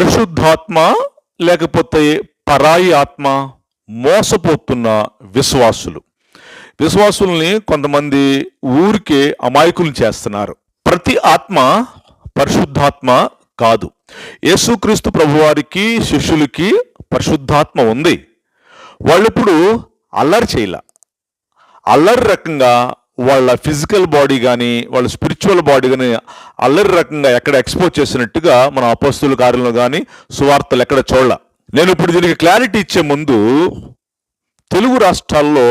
పరిశుద్ధాత్మ లేకపోతే పరాయి ఆత్మ మోసపోతున్న విశ్వాసులు. విశ్వాసుల్ని కొంతమంది ఊరికే అమాయకులు చేస్తున్నారు. ప్రతి ఆత్మ పరిశుద్ధాత్మ కాదు. యేసుక్రీస్తు ప్రభువారికి శిష్యులకి పరిశుద్ధాత్మ ఉంది. వాళ్ళిప్పుడు అల్లరి చేయాల. అల్లరి రకంగా వాళ్ళ ఫిజికల్ బాడీ కానీ వాళ్ళ స్పిరిచువల్ బాడీ కానీ అల్లరి రకంగా ఎక్కడ ఎక్స్పోజ్ చేసినట్టుగా మన అపస్తుల కార్యంలో కానీ సువార్తలు ఎక్కడ చూడాల. నేను ఇప్పుడు దీనికి క్లారిటీ ఇచ్చే ముందు తెలుగు రాష్ట్రాల్లో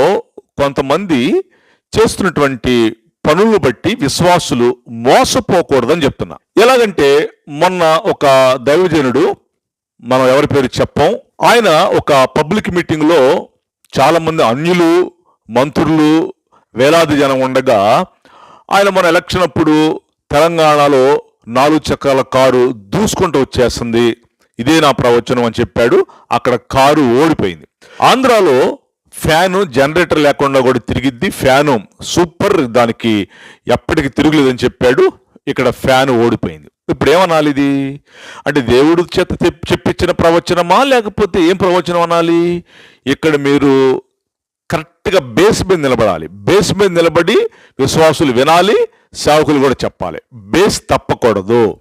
కొంతమంది చేస్తున్నటువంటి పనులు బట్టి విశ్వాసులు మోసపోకూడదని చెప్తున్నా. ఎలాగంటే మొన్న ఒక దైవజనుడు మనం ఎవరి పేరు చెప్పం ఆయన ఒక పబ్లిక్ మీటింగ్లో చాలామంది అన్యులు మంత్రులు వేలాది జనం ఉండగా ఆయన మన ఎలక్షన్ అప్పుడు తెలంగాణలో నాలుగు చక్రాల కారు దూసుకుంటూ వచ్చేస్తుంది ఇదే నా ప్రవచనం అని చెప్పాడు. అక్కడ కారు ఓడిపోయింది. ఆంధ్రాలో ఫ్యాను జనరేటర్ లేకుండా కూడా తిరిగిద్ది. Fan super. దానికి ఎప్పటికి తిరుగులేదని చెప్పాడు. ఇక్కడ ఫ్యాన్ ఓడిపోయింది. ఇప్పుడు ఏమనాలి ఇది? అంటే దేవుడు చేత చెప్పించిన ప్రవచనమా? లేకపోతే ఏం ప్రవచనం అనాలి? ఇక్కడ మీరు గట్టిగా బేస్ మీద నిలబడాలి. బేస్ మీద నిలబడి విశ్వాసులు వినాలి సేవకులు కూడా చెప్పాలి. బేస్ తప్పకూడదు.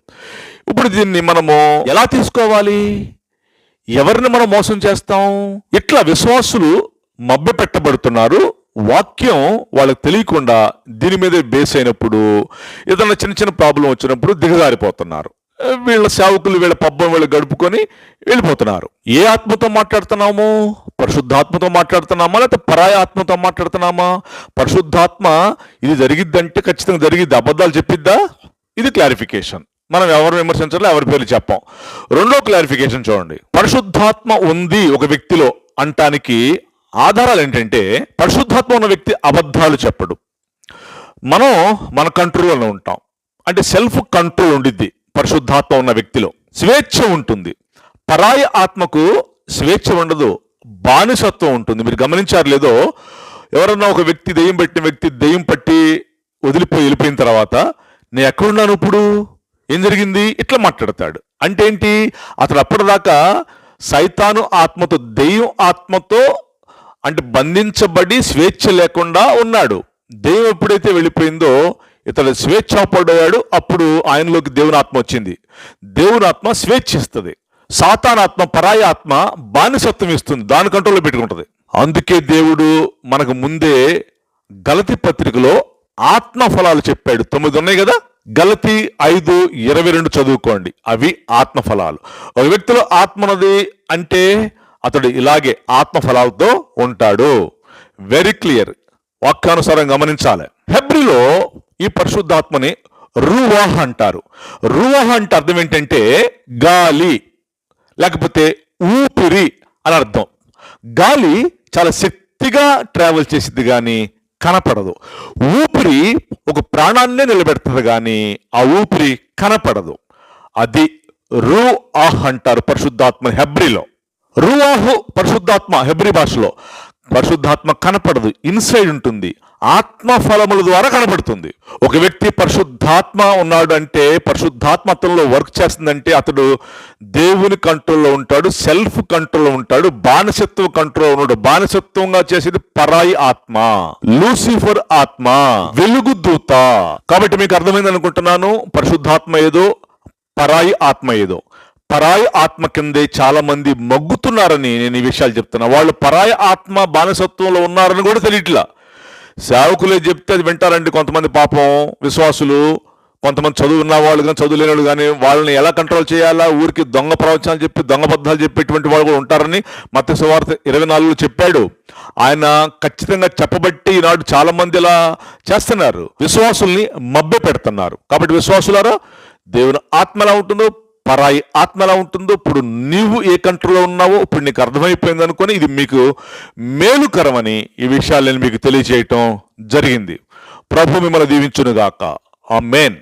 ఇప్పుడు దీన్ని మనము ఎలా తీసుకోవాలి? ఎవరిని మనం మోసం చేస్తాం? ఇట్లా విశ్వాసులు మభ్య పెట్టబడుతున్నారు. వాక్యం వాళ్ళకి తెలియకుండా దీని మీదే బేస్ అయినప్పుడు ఏదైనా చిన్న చిన్న ప్రాబ్లం వచ్చినప్పుడు దిగజారిపోతున్నారు. వీళ్ళ సేవకులు వీళ్ళ పబ్బం వీళ్ళు గడుపుకొని వెళ్ళిపోతున్నారు. ఏ ఆత్మతో మాట్లాడుతున్నాము? పరిశుద్ధాత్మతో మాట్లాడుతున్నామా? లేకపోతే పరాయ ఆత్మతో మాట్లాడుతున్నామా? పరిశుద్ధాత్మ ఇది జరిగిద్దంటే ఖచ్చితంగా జరిగిద్ది? అబద్ధాలు చెప్పిద్దా? ఇది క్లారిఫికేషన్. మనం ఎవరు విమర్శించాలో ఎవరి పేర్లు చెప్పాం. రెండో క్లారిఫికేషన్ చూడండి. పరిశుద్ధాత్మ ఉంది ఒక వ్యక్తిలో అంటానికి ఆధారాలు ఏంటంటే పరిశుద్ధాత్మ ఉన్న వ్యక్తి అబద్ధాలు చెప్పడు. మనం మన కంట్రోల్లో ఉంటాం. అంటే సెల్ఫ్ కంట్రోల్ ఉండిద్ది. పరిశుద్ధాత్మ ఉన్న వ్యక్తిలో స్వేచ్ఛ ఉంటుంది. పరాయి ఆత్మకు స్వేచ్ఛ ఉండదు బానిసత్వం ఉంటుంది. మీరు గమనించారు లేదో ఎవరన్నా ఒక వ్యక్తి దెయ్యం పెట్టిన వ్యక్తి దెయ్యం పట్టి వదిలిపోయి వెళ్ళిపోయిన తర్వాత నేను ఎక్కడున్నాను ఇప్పుడు? ఏం జరిగింది? ఇట్లా మాట్లాడతాడు. అంటే ఏంటి? అతడు అప్పటిదాకా సైతాను ఆత్మతో దెయ్యం ఆత్మతో అంటే బంధించబడి స్వేచ్ఛ లేకుండా ఉన్నాడు. దెయ్యం ఎప్పుడైతే వెళ్ళిపోయిందో ఇతడు స్వేచ్ఛపడ్డాడు అప్పుడు ఆయనలోకి దేవుని ఆత్మ వచ్చింది. దేవుని ఆత్మ స్వేచ్ఛ ఇస్తుంది సాతానాత్మ పరాయ ఆత్మ బానిసత్వం ఇస్తుంది దాని కంట్రోల్లో పెట్టుకుంటుంది. అందుకే దేవుడు మనకు ముందే గలతి పత్రికలో ఆత్మ ఫలాలు చెప్పాడు. తొమ్మిది ఉన్నాయి కదా? గలతి ఐదు ఇరవై రెండు చదువుకోండి. అవి ఆత్మ ఫలాలు. ఒక వ్యక్తిలో ఆత్మనది అంటే అతడు ఇలాగే ఆత్మ ఫలాలతో ఉంటాడు. వెరీ క్లియర్ వాక్యానుసారం గమనించాలి. హెబ్రిలో ఈ పరిశుద్ధాత్మని రువాహ అంటారు. రువాహ అంటే అర్థం ఏంటంటే గాలి లేకపోతే ఊపిరి అని అర్థం. గాలి చాలా శక్తిగా ట్రావెల్ చేసిద్ది కానీ కనపడదు. ఊపిరి ఒక ప్రాణాన్నే నిలబెడుతుంది కానీ ఆ ఊపిరి కనపడదు. అది రూ ఆహ్ అంటారు పరిశుద్ధాత్మ హెబ్రిలో. రూవాహు పరిశుద్ధాత్మ హెబ్రి భాషలో. పరిశుద్ధాత్మ కనపడదు. ఇన్సైడ్ ఉంటుంది. ఆత్మ ఫలముల ద్వారా కనబడుతుంది. ఒక వ్యక్తి పరిశుద్ధాత్మ ఉన్నాడు అంటే పరిశుద్ధాత్మ అతనిలో వర్క్ చేస్తుందంటే అతడు దేవుని కంట్రోల్లో ఉంటాడు సెల్ఫ్ కంట్రోల్లో ఉంటాడు బానిసత్వ కంట్రోల్ ఉన్నాడు. బానిసత్వంగా చేసేది పరాయి ఆత్మ లూసిఫర్ ఆత్మ వెలుగు దూత. కాబట్టి మీకు అర్థమైంది అనుకుంటున్నాను పరిశుద్ధాత్మ ఏదో పరాయి ఆత్మ ఏదో. పరాయి ఆత్మ కిందే చాలా మంది మగ్గుతున్నారని నేను ఈ విషయాలు చెప్తున్నా. వాళ్ళు పరాయి ఆత్మ బానిసత్వంలో ఉన్నారని కూడా తెలియట్లా. సేవకులే చెప్తే అది వింటారండి కొంతమంది పాపం విశ్వాసులు కొంతమంది చదువు ఉన్న వాళ్ళు కానీ చదువు లేని వాళ్ళు కానీ వాళ్ళని ఎలా కంట్రోల్ చేయాలా? ఊరికి దొంగ ప్రవచనాలు చెప్పి దొంగ బద్ధాలు చెప్పేటువంటి వాళ్ళు కూడా ఉంటారని మత్స్య సువార్త ఇరవై నాలుగులో చెప్పాడు. ఆయన ఖచ్చితంగా చెప్పబట్టి ఈనాడు చాలామంది ఇలా చేస్తున్నారు. విశ్వాసుల్ని మభ్య పెడుతున్నారు కాబట్టి విశ్వాసులారా దేవుని ఆత్మ ఎలా ఉంటుందో పరాయి ఆత్మ ఎలా ఉంటుందో ఇప్పుడు నీవు ఏ కంట్రోల్లో ఉన్నావో ఇప్పుడు నీకు అర్థమైపోయింది అనుకొని ఇది మీకు మేలుకరమని ఈ విషయాలు నేను మీకు తెలియజేయటం జరిగింది. ప్రభు మిమ్మల్ని దీవించునుగాక. ఆ మెయిన్